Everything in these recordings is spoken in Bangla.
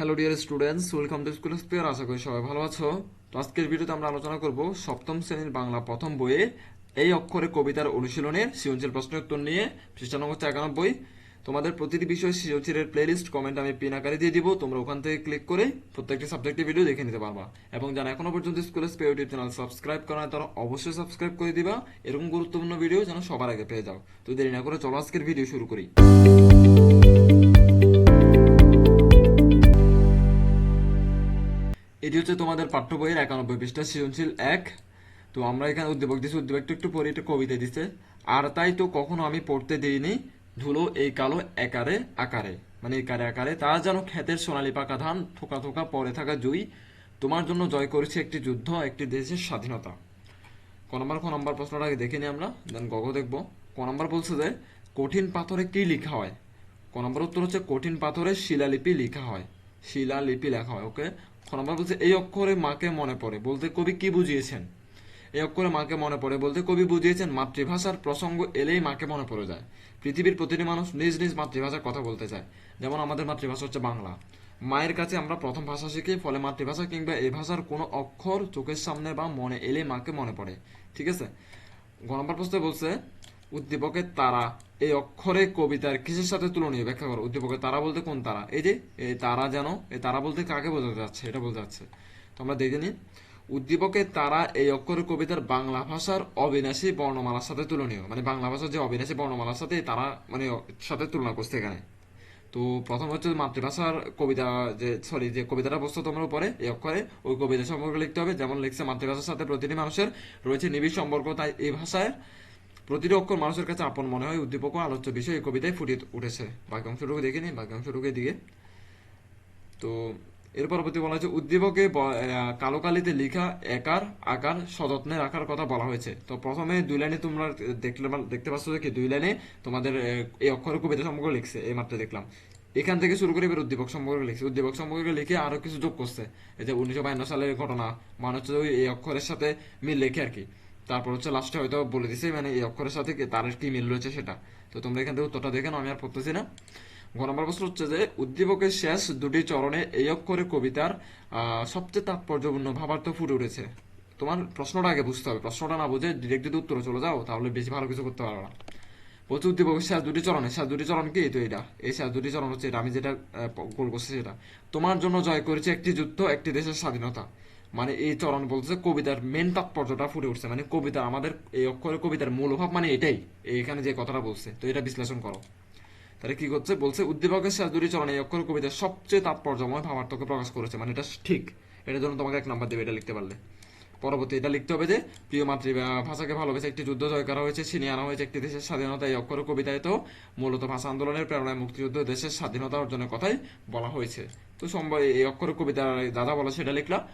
Hello dear students welcome to school spare আশা করি সবাই ভালো আছো। তো আজকের ভিডিওতে আমরা আলোচনা করব সপ্তম শ্রেণির বাংলা প্রথম বইয়ে এই অক্ষরে কবিতার অনুশীলনের সৃজনশীল প্রশ্নের উত্তর নিয়ে পৃষ্ঠা নম্বর একানব্বই। তোমাদের প্রতিটি বিষয় সৃজনশীলের প্লেলিস্ট কমেন্ট আমি পিন আকারে দিয়ে দিব। তোমরা ওখান থেকে ক্লিক করে প্রত্যেকটি সাবজেক্টের ভিডিও দেখে নিতে পারবা। এবং যারা এখনও পর্যন্ত school spare YouTube channel subscribe করা তারা অবশ্যই সাবস্ক্রাইব করে দিবা। এরকম গুরুত্বপূর্ণ ভিডিও যেন সবার আগে পেয়ে যাও। তো দেরি না করে চলো আজকের ভিডিও শুরু করি। এটি হচ্ছে তোমাদের পাঠ্য বইয়ের একানব্বই পৃষ্ঠা, সৃজনশীল এক। তো আমরা এখানে উদ্দীপক দিচ্ছি উদ্দীপকটা একটু পরে একটা কবিতা দিচ্ছে আর তাই তো কখনো আমি পড়তে দিইনি, ধুলো এই কালো একারে আকারে। মানে একারে আকারে, তা যেন ক্ষেতের সোনালি পাকা ধান, থোকা থোকা পরে থাকা জুই। তোমার জন্য জয় করেছে একটি যুদ্ধ, একটি দেশের স্বাধীনতা। ক নম্বর ক নম্বর প্রশ্নটা আগে দেখে নিই আমরা দেন গগ দেখব। ক নম্বর বলছে যে, কঠিন পাথরে কি লেখা হয়? ক নম্বর উত্তর হচ্ছে, কঠিন পাথরে শিলালিপি লেখা হয়। শিলালিপি লেখা হয় ওকে খ বলছে, এই অক্ষরে মাকে মনে পড়ে। বলতে কবি কি বুঝিয়েছেন? এই অক্ষরে মাকে মনে পড়ে বলতে কবি বুঝিয়েছেন, মাতৃভাষার প্রসঙ্গ এলেই মাকে মনে পড়ে যায়। পৃথিবীর প্রতিটি মানুষ নিজ নিজ মাতৃভাষায় কথা বলতে চায়। যেমন আমাদের মাতৃভাষা হচ্ছে বাংলা। মায়ের কাছে আমরা প্রথম ভাষা শিখি, ফলে মাতৃভাষা কিংবা এই ভাষার কোনো অক্ষর চোখের সামনে বা মনে এলে মাকে মনে পড়ে। ঠিক আছে? গ নম্বর প্রশ্নে বলছে উদ্দীপকের তারা এই অক্ষরে কবিতার কিসের সাথে তুলনীয়? ব্যাখ্যা করো। উদ্দীপকের তারা বলতে কোন তারা? এই যে, এই তারা যেন, এই তারা বলতে কাকে বোঝাতে যাচ্ছে? এটা বলতে যাচ্ছে। তো আমরা দেখে নিই উদ্দীপকের তারা এই অক্ষরে কবিতার বাংলা ভাষার অবিনাশী বর্ণমালার সাথে তুলনীয়। মানে বাংলা ভাষার যে অবিনাশী বর্ণমালার সাথে তারা মানে সাথে তুলনা করছে এখানে। তো প্রথম হচ্ছে মাতৃভাষার কবিতা যে সরি যে কবিতাটা বস্তু তোমরা উপরে, এই অক্ষরে, ওই কবিতা সম্পর্কে লিখতে হবে। যেমন লিখছে মাতৃভাষার সাথে প্রতিটি মানুষের রয়েছে নিবিড় সম্পর্ক, তাই এই ভাষায় প্রতিটি অক্ষর মানুষের কাছে আপন মনে হয়, উদ্দীপক ও আলোচ্য বিষয় এই কবিতায় ফুটিয়ে উঠেছে। বাকি অংশটুকু দেখে নিই বাকি অংশটুকু দিকে। তো এর পরবর্তী বলা হয়েছে, উদ্দীপকে কালো কালিতে লেখা একার আকার সযত্নে রাখার কথা বলা হয়েছে। তো প্রথমে দুই লাইনে তোমরা দেখলে দেখতে পাচ্ছ যে কি, দুই লাইনে তোমাদের এই অক্ষর কবিতা সম্পর্কে লিখছে, এই মাত্র দেখলাম। এখান থেকে শুরু করে এবার উদ্দীপক সম্পর্কে লিখছে। উদ্দীপক সম্পর্কে লিখে আরও কিছু যোগ করছে। এই যে উনিশশো বায়ান্ন সালের ঘটনা মানে ওই এই অক্ষরের সাথে মিল লেখে আর কি। তারপর হচ্ছে লাস্টে হয়তো বলে দিছে মানে এই অক্ষরের সাথে তার কি মিল রয়েছে সেটা। তো তোমরা এখান থেকে উত্তরটা দেখে আমি আর পড়তেছি না। ঘ নম্বর প্রশ্ন হচ্ছে যে, উদ্দীপকের শেষ দুটি চরণে এই অক্ষরে কবিতার সবচেয়ে তাৎপর্যপূর্ণ ভাবার্থ ফুটে উঠেছে। তোমার প্রশ্নটা আগে বুঝতে হবে, প্রশ্নটা না বুঝে ডিরেক্ট যদি উত্তরে চলে যাও, তাহলে বেশি ভালো কিছু করতে পারবে না। বলছে উদ্দীপকের শেষ দুটি চরণে শেষ দুটি চরণ কি? তো এটা এই শেষ দুটি চরণ হচ্ছে এটা, আমি যেটা গোল করছি সেটা। তোমার জন্য জয় করেছে একটি যুদ্ধ, একটি দেশের স্বাধীনতা। মানে এই চরণ বলছে কবিতার মেন তাৎপর্যটা ফুটে উঠছে। মানে কবিতা আমাদের, এই অক্ষরে কবিতার মূলভাব মানে এটাই। এখানে যে কথাটা বলছে, তো এটা বিশ্লেষণ করো। তাহলে কি করছে? বলছে, উদ্দীপকের শেষ দুটি চরণে এই অক্ষর কবিতার সবচেয়ে তাৎপর্যময় ভাবার্থকে প্রকাশ করেছে। মানে এটা ঠিক। এটার জন্য তোমাকে এক নাম্বার দেবে এটা লিখতে পারলে। পরবর্তী এটা লিখতে হবে যে, প্রিয় মাতৃভাষাকে ভালোবেসে একটি যুদ্ধ জয় করা হয়েছে। ছিনিয়ে আনা হয়েছে একটি দেশের স্বাধীনতা। এই অক্ষর কবিতায় তো মূলত ভাষা আন্দোলনের প্রেরণায় মুক্তিযুদ্ধ দেশের স্বাধীনতা অর্জনের কথাই বলা হয়েছে। তো সম্ভব এই অক্ষর কবিতা দাদা বলা সেটা লিখলা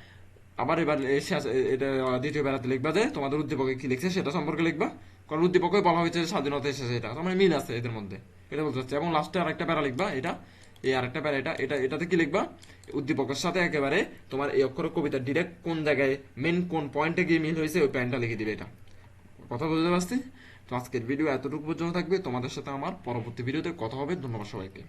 আবার এবার এটা দ্বিতীয় বেড়াতে লিখবা যে তোমাদের উদ্দীপকে কি লিখছে সেটা সম্পর্কে লিখবা। কারণ উদ্দীপকে বলা হয়েছে স্বাধীনতা এসেছে এটা। মানে মিল আছে এদের মধ্যে। এটা বলতে চাচ্ছি। এবং লাস্টে আরেকটা প্যারা লিখবা, এটা। এই আরেকটা প্যারা, এটা এটা, এটাতে কি লিখবা? উদ্দীপকের সাথে একেবারে তোমার এই অক্ষর কবিতা ডিরেক্ট কোন জায়গায় মেন কোন পয়েন্টে গিয়ে মিল হয়েছে, ওই পয়েন্টটা লিখে দিবে এটা। কথা বুঝতে পারছি? তো আজকের ভিডিও এতটুকু পর্যন্ত থাকবে। তোমাদের সাথে আমার পরবর্তী ভিডিওতে কথা হবে। ধন্যবাদ সবাইকে।